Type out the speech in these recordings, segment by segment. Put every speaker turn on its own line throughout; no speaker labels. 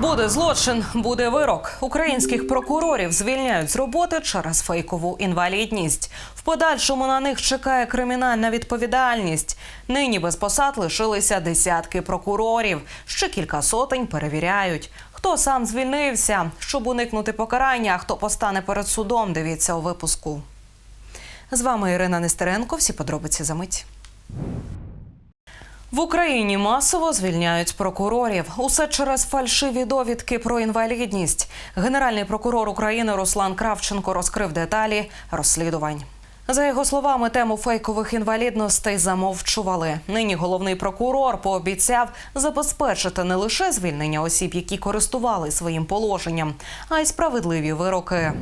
Буде злочин, буде вирок. Українських прокурорів звільняють з роботи через фейкову інвалідність. В подальшому на них чекає кримінальна відповідальність. Нині без посад лишилися десятки прокурорів. Ще кілька сотень перевіряють. Хто сам звільнився, щоб уникнути покарання, а хто постане перед судом. Дивіться у випуску. З вами Ірина Нестеренко. Всі подробиці за мить. В Україні масово звільняють прокурорів. Усе через фальшиві довідки про інвалідність. Генеральний прокурор України Руслан Кравченко розкрив деталі розслідувань. За його словами, тему фейкових інвалідностей замовчували. Нині головний прокурор пообіцяв забезпечити не лише звільнення осіб, які користували своїм положенням, а й справедливі вироки.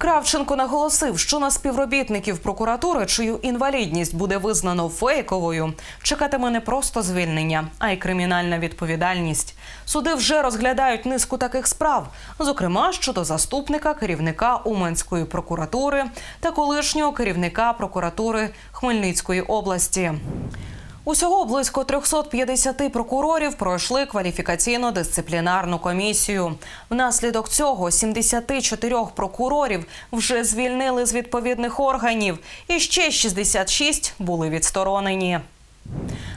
Кравченко наголосив, що на співробітників прокуратури, чию інвалідність буде визнано фейковою, чекатиме не просто звільнення, а й кримінальна відповідальність. Суди вже розглядають низку таких справ, зокрема щодо заступника керівника Уманської прокуратури та колишнього керівника прокуратури Хмельницької області. Усього близько 350 прокурорів пройшли кваліфікаційно-дисциплінарну комісію. Внаслідок цього 74 прокурорів вже звільнили з відповідних органів, і ще 66 були відсторонені.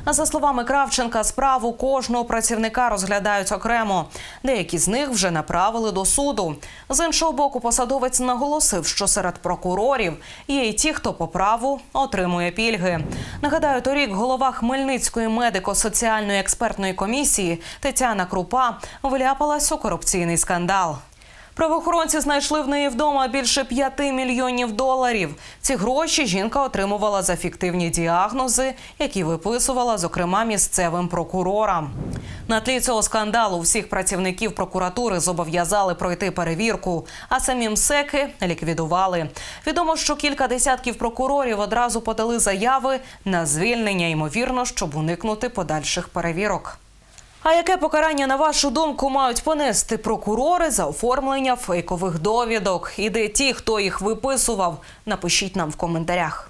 За словами Кравченка, справу кожного працівника розглядають окремо. Деякі з них вже направили до суду. З іншого боку, посадовець наголосив, що серед прокурорів є й ті, хто по праву отримує пільги. Нагадаю, торік голова Хмельницької медико-соціальної експертної комісії Тетяна Крупа вляпалась у корупційний скандал. Правоохоронці знайшли в неї вдома більше 5 мільйонів доларів. Ці гроші жінка отримувала за фіктивні діагнози, які виписувала, зокрема, місцевим прокурорам. На тлі цього скандалу всіх працівників прокуратури зобов'язали пройти перевірку, а самі МСЕКи ліквідували. Відомо, що кілька десятків прокурорів одразу подали заяви на звільнення, ймовірно, щоб уникнути подальших перевірок. А яке покарання, на вашу думку, мають понести прокурори за оформлення фейкових довідок? І де ті, хто їх виписував? Напишіть нам в коментарях.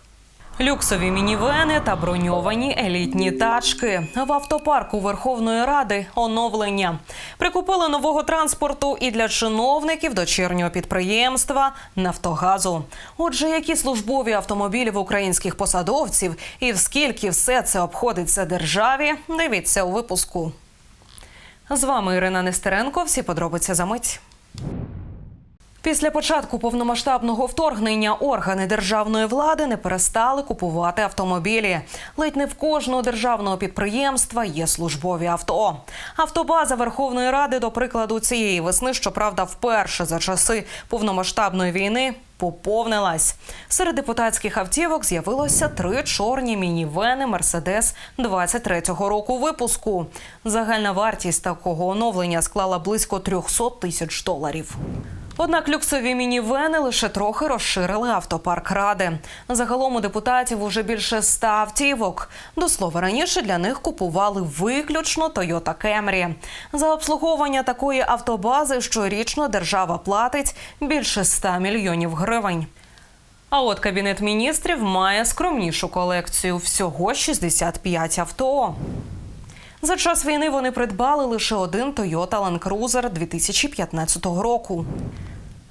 Люксові мінівени та броньовані елітні тачки в автопарку Верховної Ради оновлення прикупили нового транспорту і для чиновників дочірнього підприємства Нафтогазу. Отже, які службові автомобілі в українських посадовців і в скільки все це обходиться державі? Дивіться у випуску. З вами Ірина Нестеренко. Всі подробиці за мить. Після початку повномасштабного вторгнення органи державної влади не перестали купувати автомобілі. Ледь не в кожного державного підприємства є службові авто. Автобаза Верховної Ради, до прикладу, цієї весни, щоправда, вперше за часи повномасштабної війни поповнилась. Серед депутатських автівок з'явилося три чорні мінівени Мерседес 23-го року випуску. Загальна вартість такого оновлення склала близько 300 тисяч доларів. Однак люксові мінівени лише трохи розширили автопарк ради. Загалом у депутатів уже більше ста автівок. До слова, раніше для них купували виключно Toyota Camry. За обслуговування такої автобази щорічно держава платить більше 100 мільйонів гривень. А от кабінет міністрів має скромнішу колекцію всього 65 авто. За час війни вони придбали лише один Toyota Land Cruiser 2015 року.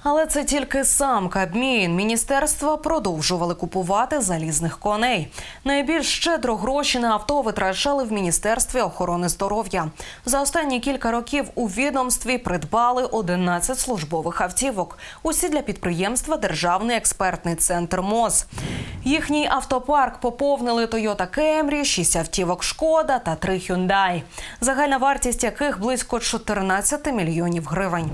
Але це тільки сам Кабмін. Міністерства продовжували купувати залізних коней. Найбільш щедро гроші на авто витрачали в міністерстві охорони здоров'я. За останні кілька років у відомстві придбали 11 службових автівок. Усі для підприємства Державний експертний центр МОЗ. Їхній автопарк поповнили Toyota Camry, 6 автівок Шкода та 3 Hyundai. Загальна вартість яких близько 14 мільйонів гривень.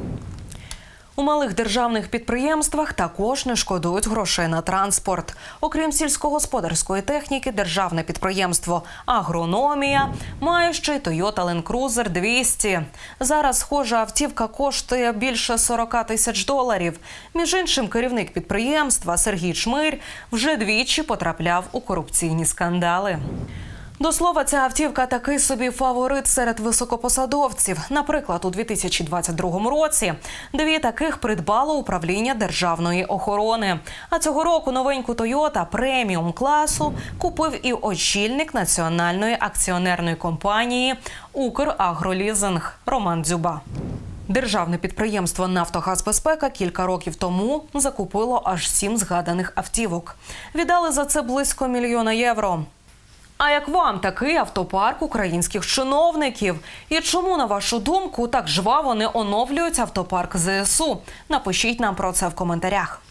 У малих державних підприємствах також не шкодують грошей на транспорт. Окрім сільськогосподарської техніки, державне підприємство Агрономія має ще й Toyota Land Cruiser 200. Зараз схожа автівка коштує більше 40 тисяч доларів. Між іншим, керівник підприємства Сергій Чмирь вже двічі потрапляв у корупційні скандали. До слова, ця автівка такий собі фаворит серед високопосадовців. Наприклад, у 2022 році дві таких придбало управління державної охорони. А цього року новеньку Тойота преміум класу купив і очільник національної акціонерної компанії Украгролізинг Роман Дзюба. Державне підприємство Нафтогазбезпека кілька років тому закупило аж сім згаданих автівок. Віддали за це близько мільйона євро. А як вам такий автопарк українських чиновників? І чому, на вашу думку, так жваво не оновлюють автопарк ЗСУ? Напишіть нам про це в коментарях.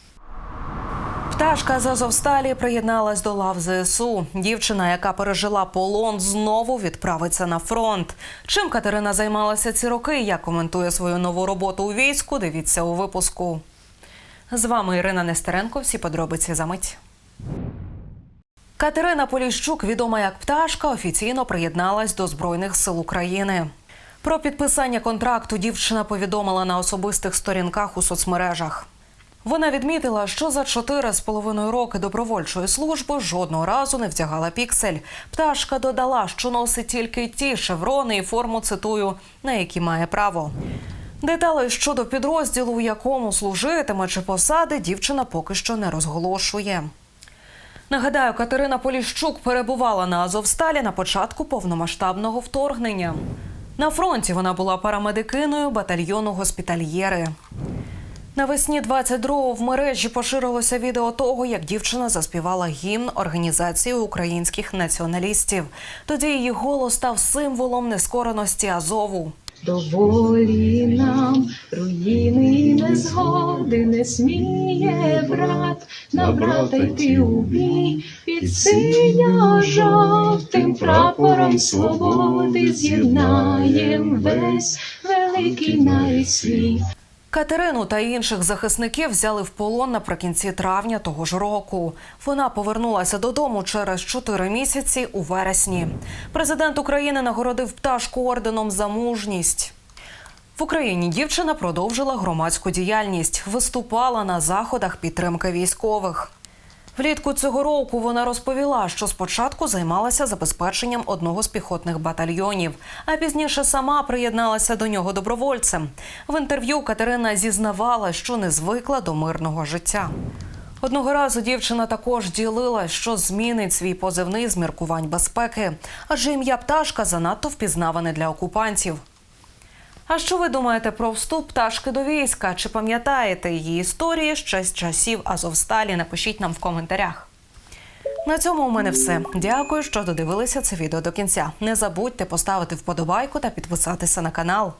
Пташка з Азовсталі приєдналась до лав ЗСУ. Дівчина, яка пережила полон, знову відправиться на фронт. Чим Катерина займалася ці роки? Як коментує свою нову роботу у війську? Дивіться у випуску. З вами Ірина Нестеренко. Всі подробиці за мить. Катерина Поліщук, відома як пташка, офіційно приєдналась до Збройних сил України. Про підписання контракту дівчина повідомила на особистих сторінках у соцмережах. Вона відмітила, що за чотири з половиною роки добровольчої служби жодного разу не вдягала піксель. Пташка додала, що носить тільки ті шеврони і форму цитую, на які має право. Деталей щодо підрозділу, у якому служитиме чи посади, дівчина поки що не розголошує. Нагадаю, Катерина Поліщук перебувала на Азовсталі на початку повномасштабного вторгнення. На фронті вона була парамедикиною батальйону госпітальєри. Навесні 22-го в мережі поширилося відео того, як дівчина заспівала гімн організації українських націоналістів. Тоді її голос став символом нескореності Азову.
Доволі нам руїни і незгоди не сміє брат на брата йти у бій під синьо-жовтим прапором свободи з'єднаєм весь великий навіть світ.
Катерину та інших захисників взяли в полон наприкінці травня того ж року. Вона повернулася додому через чотири місяці у вересні. Президент України нагородив пташку орденом за мужність. В Україні дівчина продовжила громадську діяльність, виступала на заходах підтримки військових. Влітку цього року вона розповіла, що спочатку займалася забезпеченням одного з піхотних батальйонів, а пізніше сама приєдналася до нього добровольцем. В інтерв'ю Катерина зізнавала, що не звикла до мирного життя. Одного разу дівчина також ділила, що змінить свій позивний з міркувань безпеки, адже ім'я пташка занадто впізнаване для окупантів. А що ви думаєте про вступ пташки до війська? Чи пам'ятаєте її історії ще з часів Азовсталі? Напишіть нам в коментарях. На цьому у мене все. Дякую, що додивилися це відео до кінця. Не забудьте поставити вподобайку та підписатися на канал.